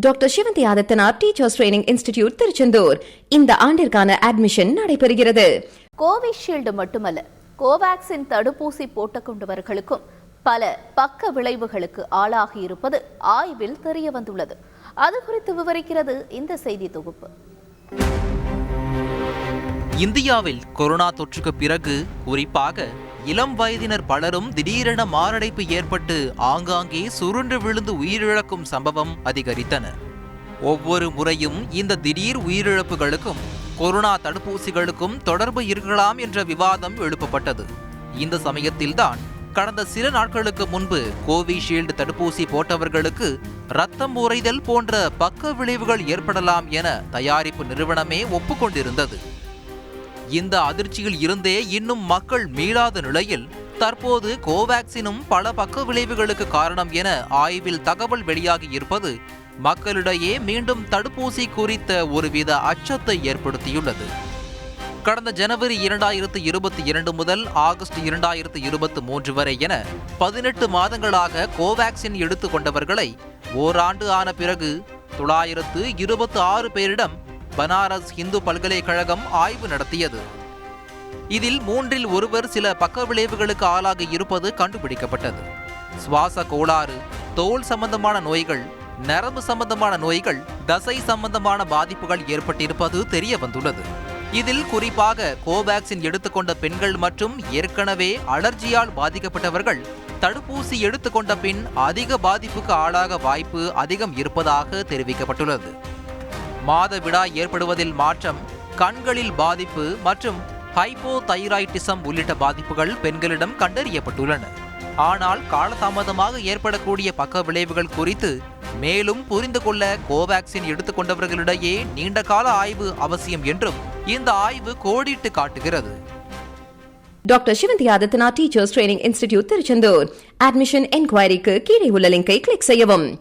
Doctor Sivanthi Adithanar teachers training institute Tiruchendur இந்த ஆண்டிற்கான admission நடைபெறுகிறது. கோவிஷீல்டு மட்டுமல்ல கோவாக்சின் தடுப்பூசி போட்டுக்கொண்டவர்களுக்கும் பல பக்க விளைவுகளுக்கு ஆளாகி இருப்பது ஆய்வில் தெரிய வந்துள்ளது. அது குறித்து விவரிக்கிறது இந்த செய்தி தொகுப்பு. இந்தியாவில் கொரோனா தொற்றுக்கு பிறகு குறிப்பாக இளம் வயதினர் பலரும் திடீரென மாரடைப்பு ஏற்பட்டு ஆங்காங்கே சுருண்டு விழுந்து உயிரிழக்கும் சம்பவம் அதிகரித்தன. ஒவ்வொரு முறையும் இந்த திடீர் உயிரிழப்புகளுக்கும் கொரோனா தடுப்பூசிகளுக்கும் தொடர்பு இருக்கலாம் என்ற விவாதம் எழுப்பப்பட்டது. இந்த சமயத்தில்தான் கடந்த சில நாட்களுக்கு முன்பு கோவிஷீல்டு தடுப்பூசி போட்டவர்களுக்கு ரத்தம் உறைதல் போன்ற பக்க விளைவுகள் ஏற்படலாம் என தயாரிப்பு நிறுவனமே ஒப்புக்கொண்டிருந்தது. இந்த அதிர்ச்சியில் இருந்தே இன்னும் மக்கள் மீளாத நிலையில் தற்போது கோவேக்சினும் பல பக்க விளைவுகளுக்கு காரணம் என ஆய்வில் தகவல் வெளியாகி இருப்பது மக்களிடையே மீண்டும் தடுப்பூசி குறித்த ஒருவித அச்சத்தை ஏற்படுத்தியுள்ளது. கடந்த ஜனவரி இரண்டாயிரத்து இருபத்தி இரண்டு முதல் ஆகஸ்ட் இரண்டாயிரத்து இருபத்தி மூன்று வரை என பதினெட்டு மாதங்களாக கோவேக்சின் எடுத்துக்கொண்டவர்களை ஓராண்டு ஆன பிறகு தொள்ளாயிரத்து இருபத்தி ஆறு பேரிடம் பனாரஸ் இந்து பல்கலைக்கழகம் ஆய்வு நடத்தியது. இதில் மூன்றில் ஒருவர் சில பக்க விளைவுகளுக்கு ஆளாகி இருப்பது கண்டுபிடிக்கப்பட்டது. சுவாச கோளாறு தோல் சம்பந்தமான நோய்கள் நரம்பு சம்பந்தமான நோய்கள் தசை சம்பந்தமான பாதிப்புகள் ஏற்பட்டிருப்பது தெரிய வந்துள்ளது. இதில் குறிப்பாக கோவேக்சின் எடுத்துக்கொண்ட பெண்கள் மற்றும் ஏற்கனவே அலர்ஜியால் பாதிக்கப்பட்டவர்கள் தடுப்பூசி எடுத்துக்கொண்ட பின் அதிக பாதிப்புக்கு ஆளாக வாய்ப்பு அதிகம் இருப்பதாக தெரிவிக்கப்பட்டுள்ளது. மாதவிடா ஏற்படுவதில் மாற்றம் கண்களில் பாதிப்பு மற்றும் ஹைப்போதைராய்டிசம் உள்ளிட்ட பாதிப்புகள் பெண்களிடம் கண்டறியப்பட்டுள்ளன. ஆனால் காலதாமதமாக ஏற்படக்கூடிய பக்க விளைவுகள் குறித்து மேலும் புரிந்து கொள்ள கோவேக்சின் எடுத்துக்கொண்டவர்களிடையே நீண்ட கால ஆய்வு அவசியம் என்றும் இந்த ஆய்வு கோடிட்டு காட்டுகிறது. Doctor Sivanthi Adithanar teachers training institute Tiruchendur. Admission என்கொயரிக்கு கீழே உள்ள லிங்கை கிளிக் செய்யவும்.